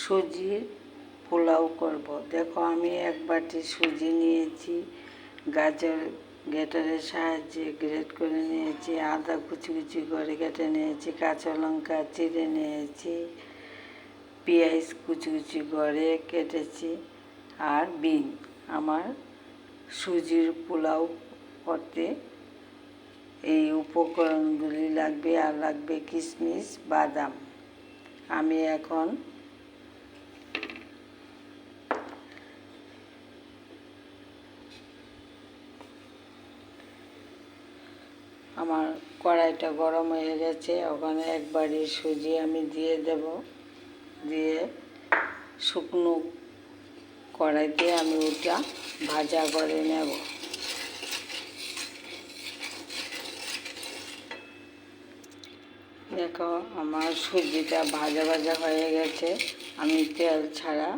সুজির পোলাও করব। দেখো আমি এক বাটি সুজি নিয়েছি, গাজর গ্রেটারের সাহায্যে গ্রেট করে নিয়েছি, আদা কুচি কুচি করে কেটে নিয়েছি, কাঁচা লঙ্কা চিড়ে নিয়েছি, পেঁয়াজ কুচি কুচি করে কেটেছি আর বিন। আমার সুজির পোলাও করতে এই উপকরণগুলি লাগবে, আর লাগবে কিশমিশ, বাদাম। আমি এখন আমার কড়াইটা গরম হয়ে গেছে, ওখানে একবারই সুজি আমি দিয়ে দেব। দিয়ে শুকনো কড়াইতে আমি ওটা ভাজা করে নেব। দেখো, আমার সুজিটা ভাজা ভাজা হয়ে গেছে। আমি তেল ছাড়া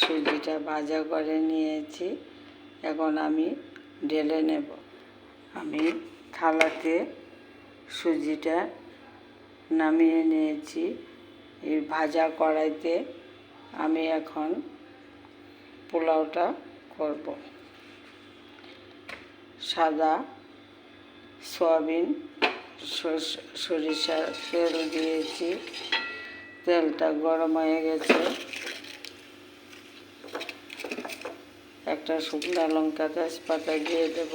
সুজিটা ভাজা করে নিয়েছি। এখন আমি ঢেলে নেব। আমি থালাতে সুজিটা নামিয়ে নিয়েছি। এই ভাজা কড়াইতে আমি এখন পোলাওটা করব। সাদা সয়াবিন সরিষার তেল দিয়েছি। তেলটা গরম হয়ে গেছে। একটা শুকনো লঙ্কা তেজপাতা দিয়ে দেব।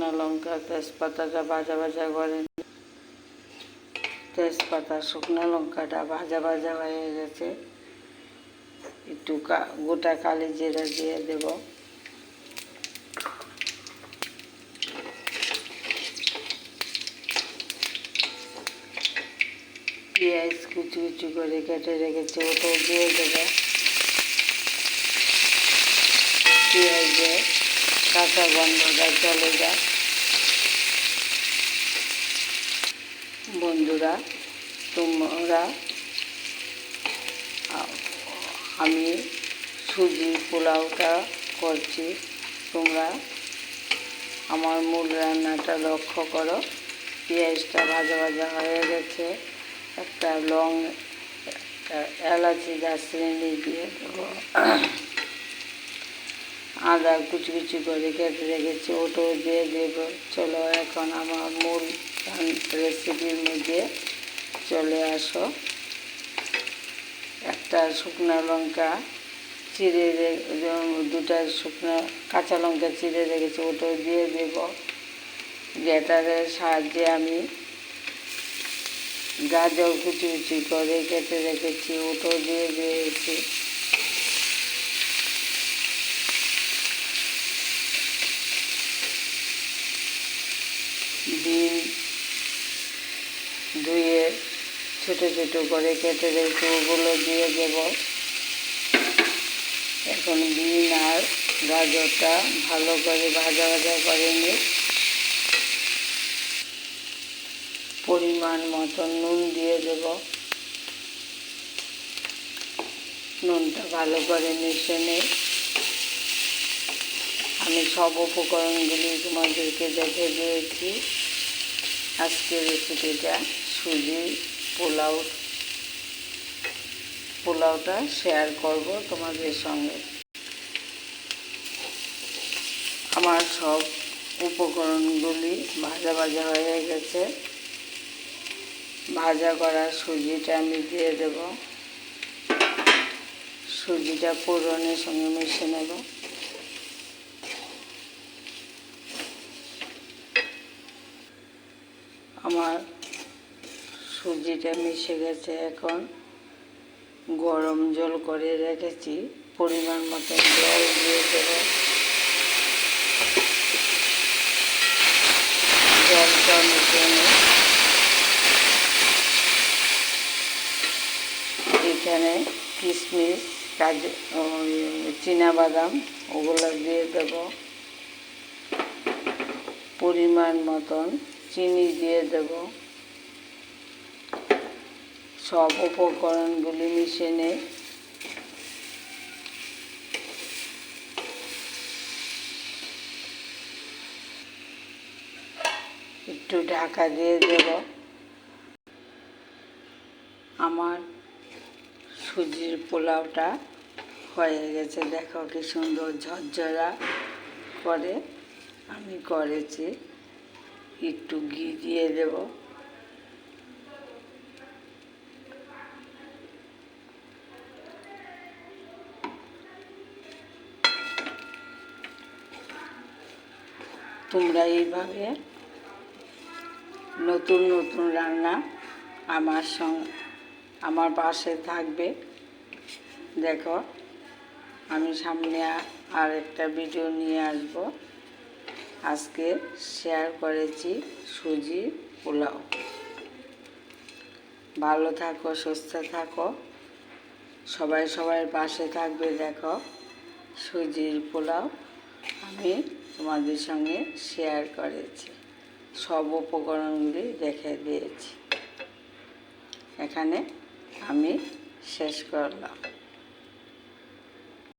শুকনো লঙ্কা তেজপাতাটা ভাজা ভাজা করে তেজপাতা, শুকনো লঙ্কাটা ভাজা ভাজা হয়ে গেছে। একটু গোটা কালি জিরা দিয়ে দেব। পেঁয়াজ কুচি কুচি করে কেটে রেখেছি, ওটাও দিয়ে দেব। পেঁয়াজে কাঁচা গন্ধটা চলে যায়। বন্ধুরা, তোমরা আমি সুজি পোলাওটা করছি। তোমরা আমার মূল রান্নাটা লক্ষ্য করো। পেঁয়াজটা ভাজা ভাজা হয়ে গেছে। একটা লং এলাচি দারচিনি দিয়ে আদা কুচি কুচি করে কেটে রেখেছি, ওটাও দিয়ে দেবো। চলো, এখন আমার মূল রেসিপির মধ্যে চলে আসো। একটা শুকনো লঙ্কা চিড়ে দুটা শুকনো কাঁচা লঙ্কা চিড়ে রেখেছি ওটাও দিয়ে দেব। গ্রেটারের সাহায্যে আমি গাজর কুচি কুচি করে কেটে রেখেছি, ওটাও দিয়ে দিয়েছি। বিন ছোট ছোটো করে কেটে রেখে ওগুলো দিয়ে দেব। এখন বিন আর গাজরটা ভালো করে ভাজা ভাজা করে নিই পরিমাণ মতো নুন দিয়ে দেব। নুনটা ভালো করে মিশে নিই আমি সব উপকরণগুলি তোমাদেরকে দেখে দিয়েছি। আজকের রেসিপিটা সুজি পোলাও, পোলাওটা শেয়ার করব তোমাদের সঙ্গে। আমার সব উপকরণগুলি ভাজা ভাজা হয়ে গেছে। ভাজা করা সুজিটা আমি দিয়ে দেব। সুজিটা পুরনের সঙ্গে মিশে নেব। আমার সুজিটা মিশে গেছে এখন। গরম জল করে রেখেছি। পরিমাণ মতো জল দিয়ে দেবো। জলটা এখানে কিশমিশ, কাজু বাদাম ওগুলো দিয়ে দেব। পরিমাণ মতন চিনি দিয়ে দেব। সব উপকরণগুলি নিয়ে একটু একটু ঢাকা দিয়ে দেব। আমার সুজির পোলাওটা হয়ে গেছে। দেখো কি সুন্দর ঝরঝরা করে আমি করেছি। একটু ঘি দিয়ে দেব। তোমরা এইভাবে নতুন নতুন রান্না আমার সঙ্গে, আমার পাশে থাকবে। দেখো, আমি সামনে আর একটা ভিডিও নিয়ে আসব। আজকে শেয়ার করেছি সুজি পোলাও। ভালো থাকো, সুস্থ থাকো। সবাই সবার পাশে থাকবে, দেখো, সুজির পোলাও। আমি তোমাদের সঙ্গে শেয়ার করেছি। সব উপকরণগুলি দেখে দিয়েছি। এখানে আমি শেষ করলাম।